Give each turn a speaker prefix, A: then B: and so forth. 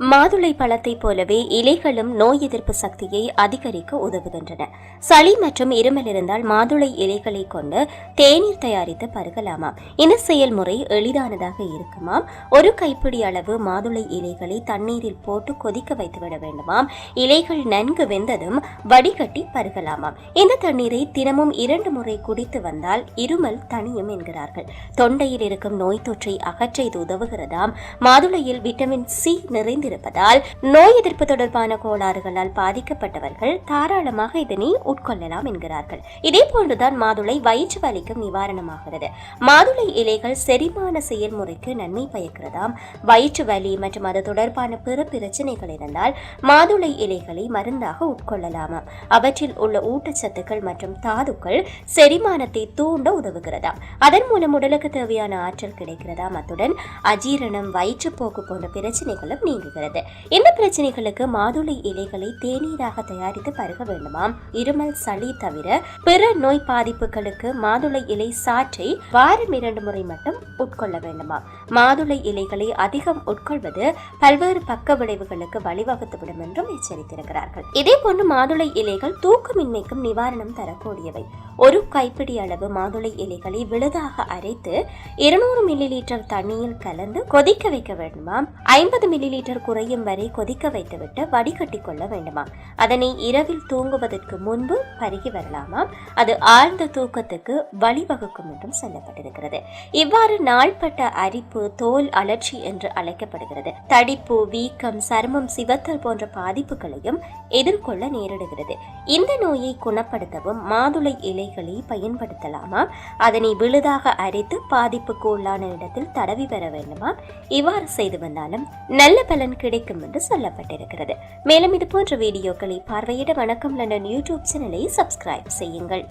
A: மாதுளை பழத்தைப் போலவே இலைகளும் நோய் எதிர்ப்பு சக்தியை அதிகரிக்க உதவுகின்றன. சளி மற்றும் இருமல் இருந்தால் மாதுளை இலைகளை கொண்டு தேநீர் தயாரித்து பருகலாமாம். இந்த செயல்முறை எளிதானதாக இருக்குமாம். ஒரு கைப்பிடி அளவு மாதுளை இலைகளை தண்ணீரில் போட்டு கொதிக்க வைத்துவிட வேண்டுமாம். இலைகள் நன்கு வெந்ததும் வடிகட்டி பருகலாமாம். இந்த தண்ணீரை தினமும் இரண்டு முறை குடித்து வந்தால் இருமல் தனியும் என்கிறார்கள். தொண்டையில் இருக்கும் நோய் தொற்றை அகற்ற இது உதவுகிறதாம். மாதுளையில் விட்டமின் சி நிறைந்திருப்பதால் நோய் எதிர்ப்பு தொடர்பான கோளாறுகளால் பாதிக்கப்பட்டவர்கள் தாராளமாக இதனை உட்கொள்ளலாம் என்கிறார்கள். இதே போன்றுதான் மாதுளை வயிற்று வலிக்கும் நிவாரணமாகிறது. மாதுளை இலைகள் செரிமான செயல்முறைக்கு நன்மை பயக்கிறதாம். வயிற்று வலி மற்றும் அது தொடர்பான பிற பிரச்சனைகள் இருந்தால் மாதுளை இலைகளை மருந்தாக உட்கொள்ளலாமாம். அவற்றில் உள்ள ஊட்டச்சத்துக்கள் மற்றும் தாதுக்கள் செரிமானத்தை தூண்ட உதவுகிறதாம். அதன் மூலம் உடலுக்கு தேவையான ஆற்றல் கிடைக்கிறதாம். அத்துடன் அஜீரணம் வயிற்றுப்போக்கு போன்ற பிரச்சனைகளும் நீங்குகிறது. இந்த பிரச்சனைகளுக்கு மாதுளை இலைகளை தேநீராக தயாரித்து பருக வேண்டுமாம் இருமல் சளி தவிர பிற நோய் பாதிப்புகளுக்கு மாதுளை இலை சாற்றை வாரம் இரண்டு முறை மட்டும் உட்கொள்ள வேண்டுமாம் மாதுளை இலைகளை அதிகம் உட்கொள்வது பல்வேறு பக்க விளைவுகளுக்கு வழிவகுத்துவிடும் என்றும் எச்சரித்திருக்கிறார்கள். இதே போன்று மாதுளை இலைகள் தூக்கமின்மைக்கும் நிவாரணம் தரக்கூடியவை. ஒரு கைப்பிடி அளவு மாதுளை இலைகளை விழுதாக அரைத்து இருநூறு மில்லி லிட்டர் தண்ணீர் கலந்து கொதிக்க வைக்க வேண்டுமாம் ஐம்பது மில்லி லிட்டர் குறையும் வரை கொதிக்க வைத்துவிட்டு வடிகட்டி கொள்ள வேண்டுமாம் அதனை இரவில் தூங்குவதற்கு முன்பு பருகி வரலாமாம் அது ஆழ்ந்த தூக்கத்துக்கு வழிவகுக்கும் என்றும் சொல்லப்பட்டிருக்கிறது. இவ்வாறு நாள்பட்ட அரிப்பு தோல் அலர்ச்சி என்று அழைக்கப்படுகிறது. தடிப்பு வீக்கம் சருமம் சிவத்தல் போன்ற பாதிப்புகளையும் எதிர்கொள்ள நேரிடுகிறது. இந்த நோயை குணப்படுத்தவும் மாதுளை இலை இலைகளை பயன்படுத்தலாமா? அதனை விழுதாக அரைத்து பாதிப்புக்கு உள்ளான இடத்தில் தடவி பெற வேண்டுமா? இவ்வாறு செய்து வந்தாலும் நல்ல பலன் கிடைக்கும் என்று சொல்லப்பட்டிருக்கிறது. மேலும் இது போன்ற வீடியோக்களை பார்வையிட வணக்கம் லண்டன் யூடியூப் சேனலை சப்ஸ்கிரைப் செய்யுங்கள்.